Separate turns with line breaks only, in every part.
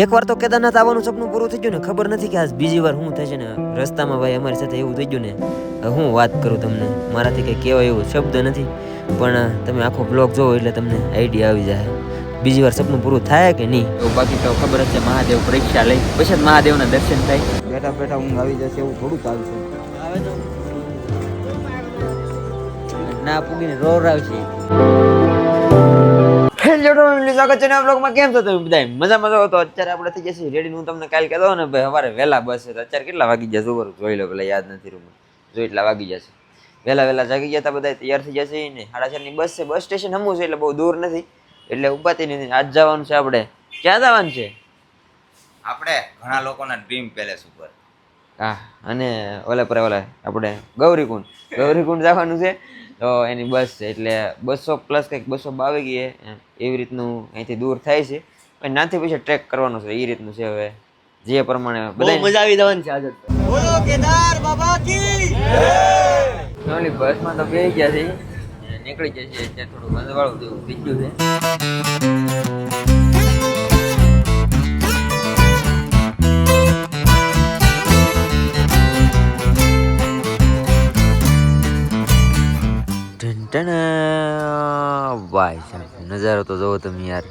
એકવાર તો કેદારનાથ આવવાનું સપનું પૂરું થઈ ગયું ને ખબર નથી કે આજ બીજી વાર શું થશે ને. રસ્તામાં ભાઈ અમારી સાથે એવું થઈ ગયું ને હું વાત કરું તમને. મારાથી કંઈ કહેવાય એવો શબ્દ નથી પણ તમે આખો બ્લોગ જોવો એટલે તમને આઈડિયા આવી જાય. બીજી વાર સપનું પૂરું થાય કે નહીં? તો બાકી તો ખબર જ છે મહાદેવ પરીક્ષા લઈ પછી મહાદેવના દર્શન થાય. બેઠા બેઠા ઊંઘ આવી જશે એવું થોડુંક આવશે આવે તો ના પૂગીને રોર આવશે. હેલો ફેમિલી સ્વાગત છે નવા બ્લોગમાં કેમ છો તમે બધા મજામાં છો? તો અત્યારે આપણે થઈ જશે રેડી હું તમને કાલ કહેતો ને ભાઈ સવારે વહેલા બસ છે. તો અત્યારે કેટલા વાગી જશે ઉપર જોઈ લો પેલા યાદ નથી રૂમ જોઈ એટલા વાગી જશે વહેલા વહેલા જાગી ગયા હતા બધા તૈયાર થઈ જશે ને. સાડા ચારની બસ છે. બસ સ્ટેશન હમું છે એટલે બહુ દૂર નથી. એટલે ઉપાતી નથી. આજ જવાનું છે આપણે. ક્યાં જવાનું છે?
આપણે ઘણા લોકોના ડ્રીમ પેલેસ ઉપર.
હા અને ઓલા પર ઓલા આપણે ગૌરીકુંડ. ગૌરીકુંડ જવાનું છે. તો એની બસ એટલે બસો પ્લસ કંઈક બસો બાવી ગઈ. એવી રીતનું અહીંથી દૂર થાય છે. પણ નાથી પછી ટ્રેક કરવાનો છે એ રીતનું છે હવે. જે પ્રમાણે બધા મજા આવી જવાની છે આજે બોલો બસમાં તો બેસી ગયા છે નીકળી જશે અત્યારે થોડું ગંદવાળું જેવું થઈ ગયું છે. ભાઈ નજારો તો જોવો તમે યાર.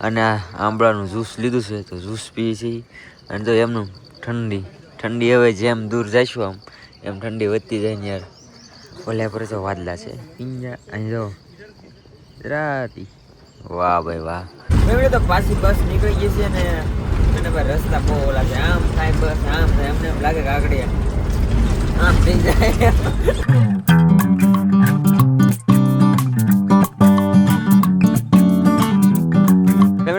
અને આ આંબળાનું જ્યુસ લીધું છે, તો જ્યુસ પીએ છીએ. અને તો એમનું ઠંડી ઠંડી હવે જેમ દૂર જઈશું આમ, એમ ઠંડી વધતી જાય ને યાર. ઓલ્યા પર તો વાદલા છે. પિંજા, અહીં જો. રાતી. વાહ ભાઈ વાહ. એમણે તો પાછી બસ નીકળી ગઈ છે ને, અને ભાઈ રસ્તા બહુ ઓલા છે. આમ થાય બસ, આમ થાય. અમને એમ લાગે કે આગળ આમ થઈ જાય.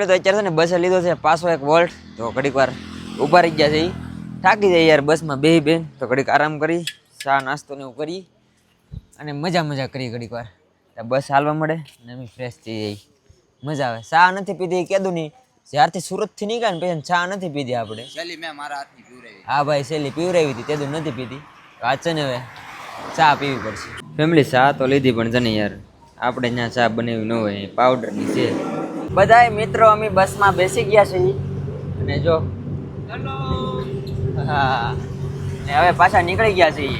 તો અત્યારે છે ને બસે લીધો છે પાછો એક વોલ્ટ તો ઘડીક વાર ઊભા રહી ગયા છે એ થાકી જાય યાર બસમાં બે બેન. તો ઘડીક આરામ કરી ચા નાસ્તો ને એવું કરી અને મજા મજા કરી ઘડીક વાર. બસ હાલવા મળે ને અમે ફ્રેશ થઈ જઈ મજા આવે. ચા નથી પીધી કીધું નહીં. જ્યારથી સુરતથી નીકળ્યા ને પછી ચા નથી પીધી આપણે.
છેલ્લી મેં મારા હાથની પીવડાવી.
હા ભાઈ સેલી પીવરાવી હતી તેદું નથી પીધી. છે ને હવે ચા પીવી પડશે. ફેમિલી ચા તો લીધી પણ છે ને યાર. આપણે ત્યાં ચા બનાવી ન હોય પાવડરની છે. બધાય મિત્રો અમે બસમાં બેસી ગયા છીએ અને જો. હા. ને હવે પાછા નીકળી ગયા છીએ.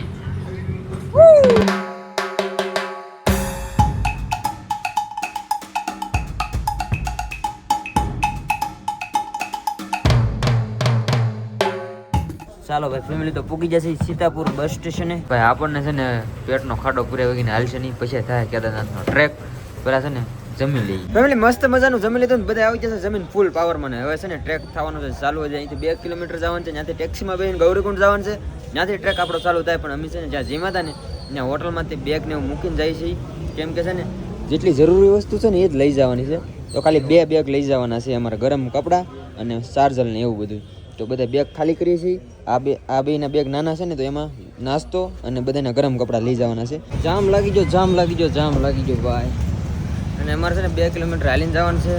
ચાલો ભાઈ ફેમિલી તો પૂગી જશે સીતાપુર બસ સ્ટેશને. ભાઈ આપણને છે ને પેટનો ખાડો પૂરે વગીને હાલશે નહીં. પછી થાય કેદારનાથનો ટ્રેક. પેલા છે ને જમી લઈ ફેમિલી, મસ્ત મજાનું જમી લીધું બધા આવી જશે જમીન ફૂલ પાવર મને. હવે છે ને ટ્રેક થવાનો છે, ચાલુ હોય અહીંથી બે કિલોમીટર જવાનું છે, ત્યાંથી ટેક્સીમાં બેહીને ગૌરીકુંડ જવાનું છે. ત્યાંથી ટ્રેક આપણો ચાલુ થાય, પણ અમે છે ને જ્યાં જીમા હતા ને, ત્યાં હોટલમાંથી બેગ ને એવું મૂકીને જાય છે કેમ કે છે ને, જેટલી જરૂરી વસ્તુ છે ને એ જ લઈ જવાની છે. તો ખાલી બે બેગ લઈ જવાના છે અમારા ગરમ કપડાં અને ચાર્જર ને એવું બધું. તો બધા બેગ ખાલી કરીએ છીએ. આ બે, આ બેના બેગ નાના છે ને, તો એમાં નાસ્તો અને બધાના ગરમ કપડાં લઈ જવાના છે. જામ લાગી ગયો, જામ લાગી ગયો, જામ લાગી ગયો, ભાઈ. અને અમારે છે ને બે કિલોમીટર હાલીને જવાનું છે.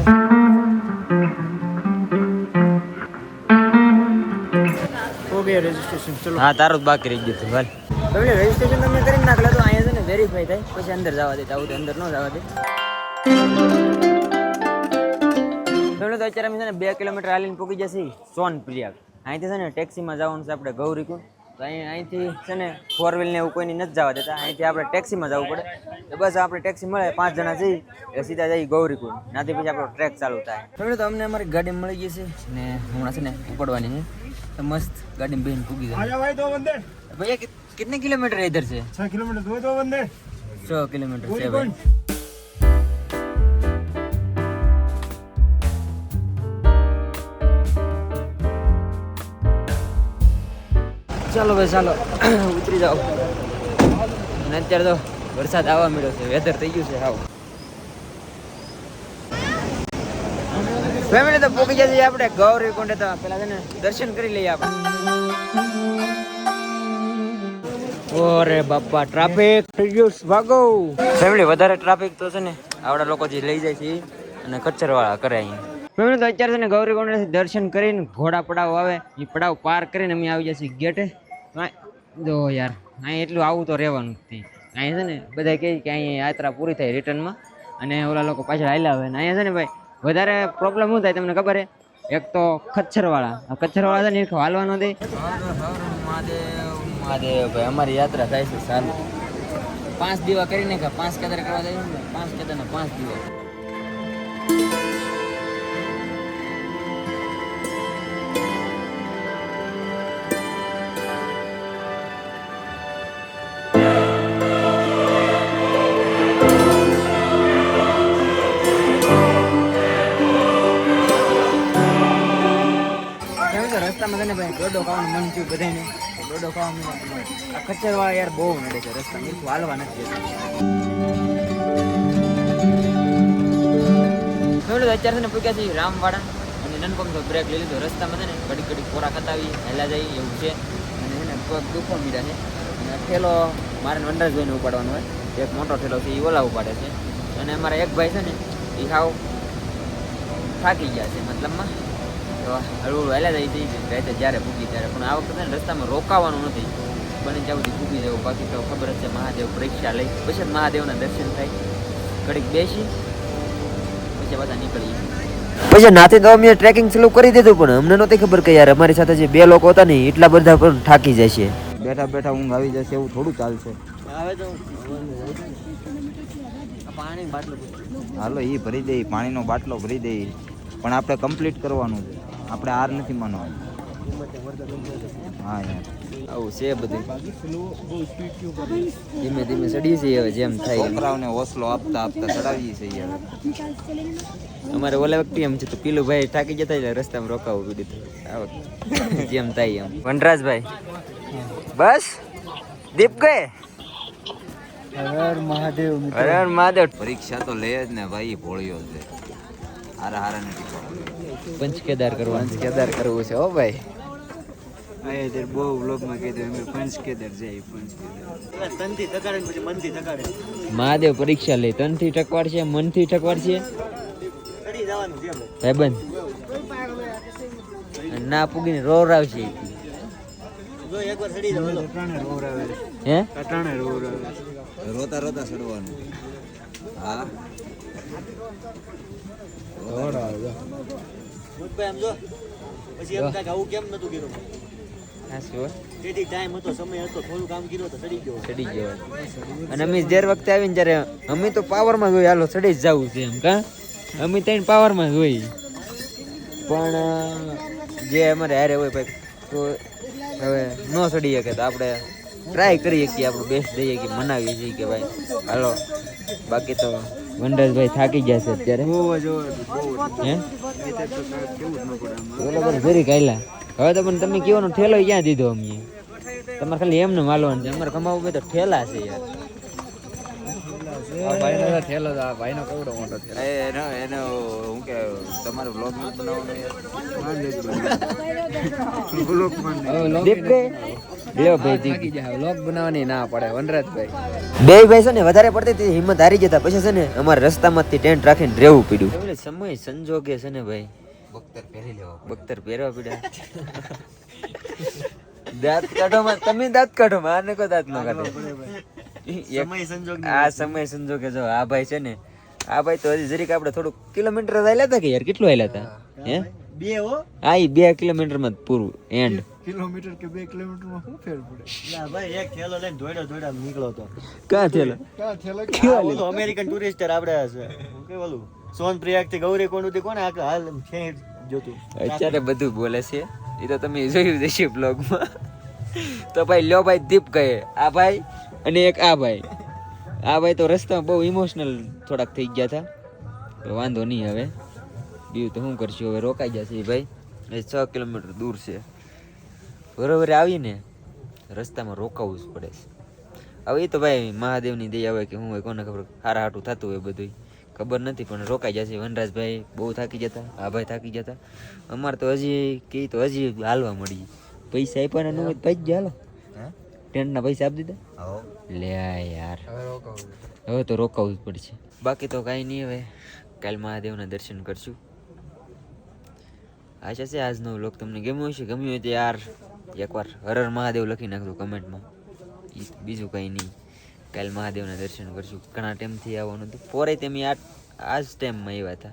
હા તારું જ બાકી રહી ગયું હતું ભલે તમને રજીસ્ટ્રેશન તમે કરી નાખલે તો અહીંયા છે ને વેરીફાઈ થાય. પછી અંદર જવા દે આવું અંદર ન જવા દે. તમને તો અત્યારે અમે છે ને બે કિલોમીટર હાલીને પૂકી જશે સોન સોનપ્રિયા. અહીંથી છે ને ટેક્સીમાં જવાનું છે આપણે ગૌરીકુંડ તો અહીં અહીંથી છે ને ફોર વ્હીલને એવું કોઈની નથી જવા દેતા. અહીંથી આપણે ટેક્સીમાં જવું પડે. તો બસ આપણે ટેક્સી મળે પાંચ જણા જઈ એટલે સીધા જઈએ ગૌરીકુંડ. નાથી પછી આપણો ટ્રેક ચાલુ થાય. હવે તો અમને અમારી ગાડી મળી ગઈ છે ને હમણાં છે ને ઉપડવાની છે તો મસ્ત ગાડી બેન પૂગી જાય ભૈયા
કેટલા કિલોમીટર ઇધર છે? છ
કિલોમીટર છ કિલોમીટર
છે
ભાઈ. ચાલો ભાઈ, ચાલો. ઉતરી જાઓ. અને અત્યારે તો વરસાદ આવવા મળ્યો છે. વેધર થઈ ગયું છે આવું ફેમિલી તો પોકી જશે આપણે. ગૌરી કુંડે તો પેલા છે દર્શન કરી લઈએ આપણે. ઓરે બાપા ટ્રાફિક થઈ ગયું ભાગો. ફેમિલી વધારે ટ્રાફિક તો છે ને, આવડા લોકો જે લઈ જાય છે અને કચ્છર વાળા કરે અહીંયા. તો અત્યારે છે ને, ગૌરી દર્શન કરીને ઘોડા પડાવ આવે. એ પડાવ પાર કરીને અમે આવી જશે ગેટે. જો યાર અહીં એટલું આવું તો રહેવાનું જ નહીં અહીં છે ને બધા કહે કે અહીંયા યાત્રા પૂરી થાય રિટર્નમાં અને ઓલા લોકો પાછળ હાલ્યા આવે ને અહીંયા છે ને ભાઈ, વધારે પ્રોબ્લેમ શું થાય તમને ખબર છે એક તો ખચ્છરવાળા ખચ્છરવાળા છે ને, એક હાલવાનો દે.
ભાઈ અમારી યાત્રા થાય છે સારું
પાંચ દીવા કરીને પાંચ કેદાર કરવા જાય પાંચ કેદાર પાંચ દીવા. બધાને ડોડો ખાવા આ ખચ્ચરવાળા યાર બહુ નડે છે, રસ્તા એક હાલવા નથી અત્યારે છે ને પૂગ્યા છે રામવાડા અને નનકોમ તો બ્રેક લઈ લીધો. રસ્તામાં છે ને ઘડી ઘડી કોરા ખતાવી, હેલા જાય, એવું છે. અને એને પગ દુખો મીરા છે. અને ઠેલો મારે વનરાજભાઈને ઉપાડવાનો હોય. એક મોટો ઠેલો છે એ ઓલા ઉપાડે છે. અને અમારા એક ભાઈ છે ને એ હાવ થાકી ગયા છે મતલબમાં. હળવું હળવું થઈ જાય રહેતા જ્યારે ભૂગી ત્યારે. પણ આ વખતે રસ્તામાં રોકાવાનું નથી. બને ત્યાં સુધી પૂગી જવું. બાકી તો ખબર જ છે મહાદેવ પરીક્ષા લઈ. પછી જ મહાદેવના દર્શન થાય. ઘડીક બેસી પછી બધા નીકળી
પછી નાથી તો અમે ટ્રેકિંગ ચાલુ કરી દીધું પણ અમને નહોતી ખબર કે યાર અમારી સાથે જે બે લોકો હતા ને એટલા બધા પણ થાકી જશે.
બેઠા બેઠા ઊંઘ આવી જશે એવું થોડું ચાલશે.
આવે તો પાણી
હાલો એ ભરી દે પાણીનો બાટલો ભરી દે. પણ આપણે કમ્પ્લીટ કરવાનું છે. આપણે હાર નથી માનવાની. હા યાર.
આવું છે બધું. ધીમે ધીમે ચડીએ છીએ હવે જેમ થાય.
છોકરાઓને હોસલો આપતા આપતા ચડાવીએ છીએ યાર
અમારે ઓલા વખતે એમ છે તો પીલું ભાઈ થાકી જતા એટલે રસ્તામાં રોકાવું આ જેમ થાય એમ. વનરાજભાઈ. બસ? દીપ ગયે
હર મહાદેવ મિત્ર.
મહાદેવ.
પરીક્ષા તો લે જ ને ભાઈ ભોળ્યો છે. હારા હારા ને ટીકો
પંચ કેદાર કરવાનું
કેદાર કરવું છે હો ભાઈ.
આયા ત્યારે બહુ વ્લોગમાં કીધું અમે પંચકેદાર જઈએ તનથી પછી મનથી
મહાદેવ પરીક્ષા લે તનથી ટકવાડ છે મનથી ટકવાડ છે
ચડી જવાનું છે
ભાઈબંધ. ના પૂગીને રોવરાવશે
જો એકવાર ચડી જાવ અટાણે રોવરાવે
હે?
રોવરાવે
રોતા રોતા સડવાનું. હા.
ભૂતભાઈ આમ જો. પછી એમ થાય આવું કેમ નતું કર્યું? તેથી ટાઈમ હતો સમય હતો થોડું કામ કર્યું તો ચડી ગયો.
ચડી ગયો અને અમે દર વખતે આવીને જ્યારે અમે તો પાવરમાં જોઈએ હાલો સડી જ જવું છે એમ કા? અમે ત્રણ પાવરમાં જોઈએ પણ જે અમારે હારે હોય ભાઈ તો હવે ન ચડી શકે તો આપણે ટ્રાય કરીએ કે આપણું બેસ્ટ દઈએ કે મનાવીએ છીએ કે ભાઈ હાલો બાકી તો વનરાજભાઈ થાકી ગયા છે અત્યારે. ફરી કાયલા હવે તો પણ તમે કેવાનો ઠેલો ક્યાં દીધો અમને તમારે ખાલી એમને માલવાનું છે. અમારે કમાવું હોય તો ઠેલા છે યાર.
ભાઈનો એનો એનો હું કે તમારે બ્લોગ બનાવવાનો લ્યો
ભાઈ નહીં.
દીપ ગયે લ્યો ભાઈ દીપ
બે ભાઈ છે ને વધારે પડતી હતી હિંમત હારી જતા પછી છે ને અમારે રસ્તામાંથી ટેન્ટ રાખીને રહેવું પડ્યું.
એટલે સમય સંજોગે છે ને ભાઈ?
બખ્તર પહેરી લેવા
બખ્તર પહેરવા પડ્યા. દાંત કાઢો માં તમે દાંત કાઢો માં આને કો દાંત ન કાઢો.
સમય સંજોગ
આ સમય સંજોગે જો આ ભાઈ છે ને આ ભાઈ તો હજી જરીક આપણે થોડુંક કિલોમીટર હાલ્યા હતા કે યાર? કેટલું હાલ્યા હતા? હે
બે હો.
હા એ બે કિલોમીટરમાં પૂરું એન્ડ
કિલોમીટર કે બે કિલોમીટરમાં શું ફેર પડે? ના ભાઈ એક થેલો લઈને દોડ્યો દોડ્યો નીકળો તો.
ક્યાં થેલો?
આ ઓલું અમેરિકન ટુરિસ્ટર આપણે છે. કે ઓલું સોન પ્રયાગથી ગૌરી કોણ કોને? આ હાલ છે જોતું.
અત્યારે બધું બોલે છે. એ તો તમે જોયું જશે બ્લોગમાં તો ભાઈ લ્યો ભાઈ દીપ કહે આ ભાઈ અને એક આ ભાઈ. આ ભાઈ તો રસ્તામાં બહુ ઇમોશનલ થોડાક થઈ ગયા હતા. તો વાંધો નહીં હવે. બીજું તો શું કરશું? હવે રોકાઈ જશે ભાઈ. એ છ કિલોમીટર દૂર છે. બરોબર આવીને રસ્તામાં રોકાવું જ પડે છે. હવે એ તો ભાઈ મહાદેવની દયા હોય કે હું હોય કોને ખબર? હારા હાટું થતું હોય બધું ખબર નથી, પણ રોકાઈ જશે. વનરાજભાઈ બહુ થાકી જતા, આ ભાઈ થાકી જતા. અમારે તો હજી, કે તો હજી હાલવા મળી. પૈસા આપ્યા ને ભાઈ જ હાલો. ટેન્ટના પૈસા આપી દીધા? લે યાર. હવે તો રોકાવું જ પડશે. બાકી તો કાંઈ નહીં હવે. કાલ મહાદેવના દર્શન કરશું. આશા છે આજનો વ્લોગ તમને ગમ્યો હશે? ગમ્યું હોય તો યાર એકવાર હરર મહાદેવ લખી નાખજો કમેન્ટમાં. બીજું કંઈ નહીં. કાલ મહાદેવના દર્શન કરશું. ઘણા ટાઈમથી આવવાનું હતું. પોરે તમે આજ ટાઈમમાં આવ્યા હતા.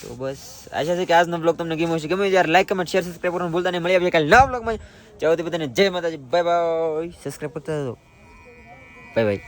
તો બસ, આશા છે કે આજનો બ્લોગ તમને ગમ્યો હશે. ગમે યાર લાઈક કમેન્ટ શેર સબસ્ક્રાઈબ કરવાનું ભૂલતા નહીં. મળી આપણે કાલે નવા બ્લોગમાં જાઓ તે બધાને જય માતાજી. બાય બાય સબસ્ક્રાઈબ કરતા બાય બાય